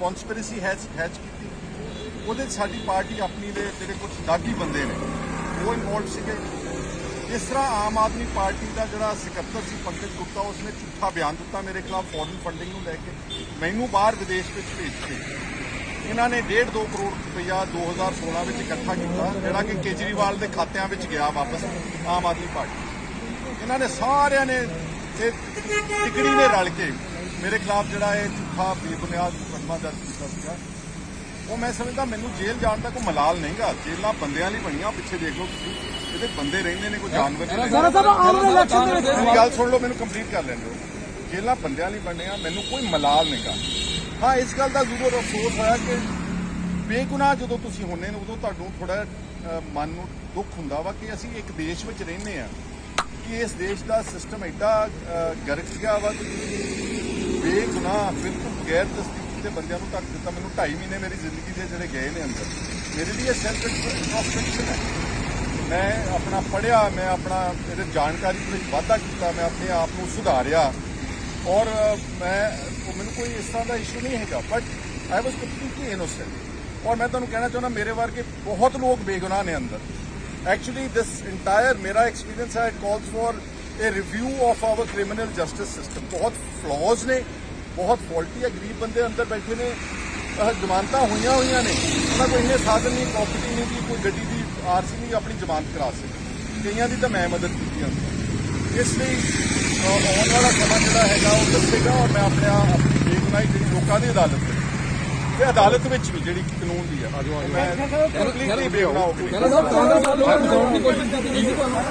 Conspiracy hatch hatch ਕੀਤੀ। ਉਹਦੇ 'ਚ ਸਾਡੀ ਪਾਰਟੀ ਆਪਣੀ ਦੇ ਜਿਹੜੇ ਕੁਝ ਦਾਗੀ ਬੰਦੇ ਨੇ। ਉਹ ਇਨਵੋਲਵ ਸੀਗੇ। ਇਸ ਤਰ੍ਹਾਂ ਆਮ ਆਦਮੀ ਪਾਰਟੀ ਦਾ ਜਿਹੜਾ ਸਕੱਤਰ ਸੀ ਪੰਕਜ ਗੁਪਤਾ, ਉਸਨੇ ਝੂਠਾ ਬਿਆਨ ਦਿੱਤਾ ਮੇਰੇ ਖਿਲਾਫ ਫੋਰਨ ਫੰਡਿੰਗ ਨੂੰ ਲੈ ਕੇ। ਮੈਨੂੰ ਬਾਹਰ ਵਿਦੇਸ਼ ਵਿੱਚ ਭੇਜ ਕੇ। ਇਹਨਾਂ ਨੇ 1.5 2 ਕਰੋੜ ਰੁਪਇਆ 2016 ਵਿੱਚ ਇਕੱਠਾ ਕੀਤਾ, ਜਿਹੜਾ ਕਿ ਕੇਜਰੀਵਾਲ ਦੇ ਖਾਤਿਆਂ ਵਿੱਚ ਗਿਆ ਵਾਪਸ ਆਮ ਆਦਮੀ ਪਾਰਟੀ। ਇਹਨਾਂ ਨੇ ਸਾਰਿਆਂ ਨੇ ਇਹ ਟਿਕੜੀ ਨੇ ਰਲ ਕੇ ਮੇਰੇ ਖਿਲਾਫ ਜਿਹੜਾ ਇਹ ਝੂਠਾ ਬੇਬੁਨਿਆਦ ਮੁਕੱਦਮਾ ਦਰਜ ਕੀਤਾ ਸੀਗਾ। ਉਹ ਮੈਂ ਸਮਝਦਾ ਮੈਨੂੰ ਜੇਲ੍ਹ ਜਾਣ ਦਾ ਕੋਈ ਮਲਾਲ ਨਹੀਂਗਾ। ਜੇਲ੍ਹਾਂ ਬੰਦਿਆਂ ਲਈ ਬਣੀਆਂ ਪਿੱਛੇ ਦੇਖ ਲਓ ਤੁਸੀਂ। ਇਹਦੇ ਬੰਦੇ ਰਹਿੰਦੇ ਨੇ ਕੋਈ ਜਾਨਵਰ ਨਹੀਂ। ਸਾਰਾ ਸਾਹਿਬ ਵਾਲੇ ਇਲੈਕਸ਼ਨ ਦੇ ਵਿੱਚ ਮੇਰੀ ਗੱਲ ਸੁਣ ਲਓ ਮੈਨੂੰ ਕੰਪਲੀਟ ਕਰ ਲੈਣ ਦਿਓ। ਜੇਲ੍ਹਾਂ ਬੰਦਿਆਂ ਲਈ ਬਣੀਆਂ ਮੈਨੂੰ ਕੋਈ ਮਲਾਲ ਨਹੀਂਗਾ। ਹਾਂ ਇਸ ਗੱਲ ਦਾ ਜ਼ਰੂਰ ਅਫਸੋਸ ਹੋਇਆ ਕਿ ਬੇਗੁਨਾਹ ਜਦੋਂ ਤੁਸੀਂ ਹੁੰਨੇ ਨੇ ਉਦੋਂ ਤੁਹਾਨੂੰ ਥੋੜਾ ਮਨ ਨੂੰ ਦੁੱਖ ਹੁੰਦਾ ਵਾ ਕਿ ਅਸੀਂ ਇੱਕ ਦੇਸ਼ ਵਿੱਚ ਰਹਿੰਦੇ ਆ ਕਿ ਇਸ ਦੇਸ਼ ਦਾ ਸਿਸਟਮ ਐਡਾ ਗਰਕ ਗਿਆ ਵਾ ਕਿ ਬੇਗੁਨਾਹ ਬਿਲਕੁਲ ਗੈਰ ਤਸਦੀਕ ਦੇ ਬੰਦਿਆਂ ਨੂੰ ਧੱਕ ਦਿੱਤਾ। ਮੈਨੂੰ 2.5 ਮਹੀਨੇ ਮੇਰੀ ਜ਼ਿੰਦਗੀ ਦੇ ਜਿਹੜੇ ਗਏ ਨੇ ਅੰਦਰ। ਮੇਰੇ ਲਈ ਇਹ ਸੈਲਫ ਇੰਟਰੋਸਪੈਕਸ਼ਨ ਹੈ। ਮੈਂ ਆਪਣਾ ਪੜਿਆ ਮੈਂ ਆਪਣਾ ਇਹਦੇ ਜਾਣਕਾਰੀ ਦੇ ਵਿੱਚ ਵਾਧਾ ਕੀਤਾ, ਮੈਂ ਆਪਣੇ ਆਪ ਨੂੰ ਸੁਧਾਰਿਆ। ਔਰ, ਮੈਂ ਮੈਨੂੰ ਕੋਈ ਇਸ ਤਰ੍ਹਾਂ ਦਾ ਇਸ਼ੂ ਨਹੀਂ ਹੈਗਾ but I was completely innocent ਔਰ ਮੈਂ ਤੁਹਾਨੂੰ ਕਹਿਣਾ ਚਾਹੁੰਦਾ, ਮੇਰੇ ਵਰਗੇ ਬਹੁਤ ਲੋਕ ਬੇਗੁਨਾਹ ਨੇ ਅੰਦਰ। ਐਕਚੁਅਲੀ ਦਿਸ ਇੰਟਾਇਰ ਮੇਰਾ ਐਕਸਪੀਰੀਅੰਸ ਹੈ it calls for a review of our criminal justice system ਬਹੁਤ ਫਲॉज ਨੇ। ਬਹੁਤ ਫਾਲਟੀ ਹੈ, ਗਰੀਬ ਬੰਦੇ ਅੰਦਰ ਬੈਠੇ ਨੇ ਜ਼ਮਾਨਤਾਂ ਹੋਈਆਂ ਹੋਈਆਂ ਨੇ। ਉਹਨਾਂ ਕੋਲ ਇੰਨੇ ਸਾਧਨ ਨਹੀਂ ਪ੍ਰੋਪਰਟੀ ਨਹੀਂ ਕਿ ਕੋਈ ਗੱਡੀ ਦੀ, ਆਰਸੀ ਨਹੀਂ, ਆਪਣੀ ਜ਼ਮਾਨਤ ਕਰਾ ਸਕੇ ਕਈਆਂ ਦੀ ਤਾਂ ਮੈਂ ਮਦਦ ਕੀਤੀ ਹੈ ਇਸ ਲਈ ਆਉਣ ਵਾਲਾ ਸਮਾਂ ਜਿਹੜਾ ਹੈਗਾ, ਉਹ ਦੱਸੇਗਾ ਔਰ ਮੈਂ ਆਪਣੇ ਆਪ- ਆਪਣੀ ਬੇਗੁਨਾਹੀ ਜਿਹੜੀ ਲੋਕਾਂ ਦੀ ਅਦਾਲਤ ਤੇ ਅਦਾਲਤ ਵਿੱਚ ਵੀ ਜਿਹੜੀ ਕਾਨੂੰਨ ਦੀ ਹੈ ਮੈਂ ਕੰਪਲੀਟਲੀ ਹੋ ਗਈ ਸਾਹਿਬ ਕਾਂਗਰਸ ਵੱਲੋਂ ਬਚਾਉਣ ਦੀ ਕੋਸ਼ਿਸ਼ ਕੀਤੀ ਗਈ ਸੀ ਤੁਹਾਨੂੰ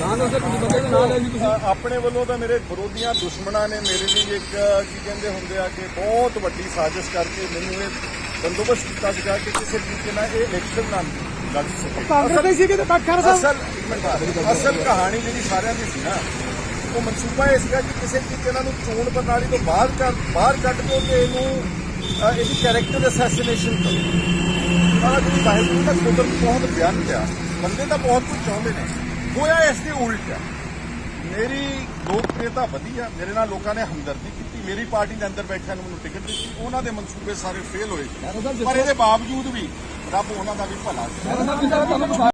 ਕਾਂਗਰਸ ਦੇ ਕਿਸੇ ਬੰਦੇ ਨਾਮ ਲੈ ਜੀ ਤੁਸੀਂ ਆਪਣੇ ਵੱਲੋਂ ਤਾਂ ਮੇਰੇ ਵਿਰੋਧੀਆਂ ਦੁਸ਼ਮਣਾਂ ਨੇ ਮੇਰੇ ਲਈ ਇੱਕ ਕੀ ਕਹਿੰਦੇ ਹੁੰਦੇ ਆ ਕਿ ਬਹੁਤ ਵੱਡੀ ਸਾਜ਼ਿਸ਼ ਕਰਕੇ ਮੈਨੂੰ ਇਹ ਬੰਦੋਬਸਤ ਕੀਤਾ ਸੀਗਾ ਕਿ ਕਿਸੇ ਤਰੀਕੇ ਨਾਲ ਇਹ ਇਲੈਕਸ਼ਨ ਨਾ ਲੜ ਸਕੇ ਕਾਂਗਰਸ ਦੇ ਸੀਗੇ ਤੇ ਖੈਰ ਸਾਹਿਬ ਅਸਲ ਅਸਲ ਕਹਾਣੀ ਜਿਹੜੀ ਸਾਰਿਆਂ ਦੀ ਸੀ ਨਾ ਉਹ ਮਨਸੂਬਾ ਇਹ ਸੀਗਾ ਕਿ ਕਿਸੇ ਤਰੀਕੇ ਨਾਲ ਨੂੰ ਚੋਣ ਪ੍ਰਣਾਲੀ ਤੋਂ ਬਾਹਰ ਕਰ ਬਾਹਰ ਕੱਢ ਕੇ ਤੇ ਇਹਨੂੰ ਇਹਦੀ ਕੈਰੈਕਟਰ ਅਸੈਸੀਨੇਸ਼ਨ ਕਰੋ ਆਹ ਜਿਹੜੀ ਵਾਹਿਗੁਰੂ ਦਾ ਕੁਦਰਤ ਬਹੁਤ ਬਿਆਨ ਪਿਆ ਬੰਦੇ ਤਾਂ ਬਹੁਤ ਕੁਝ ਚਾਹੁੰਦੇ ਨੇ। ਹੋਇਆ ਇਸ ਦੇ ਉਲਟ ਆ। ਮੇਰੀ ਲੋਕਪ੍ਰਿਯਤਾ ਵਧੀ ਆ। ਮੇਰੇ ਨਾਲ ਲੋਕਾਂ ਨੇ ਹਮਦਰਦੀ ਕੀਤੀ। ਮੇਰੀ ਪਾਰਟੀ ਦੇ ਅੰਦਰ ਬੈਠਿਆਂ ਨੂੰ ਮੈਨੂੰ ਟਿਕਟ ਦਿੱਤੀ। ਉਹਨਾਂ ਦੇ ਮਨਸੂਬੇ ਸਾਰੇ ਫੇਲ ਹੋਏ। ਪਰ ਇਹਦੇ ਬਾਵਜੂਦ ਵੀ ਰੱਬ ਉਹਨਾਂ ਦਾ ਵੀ ਭਲਾ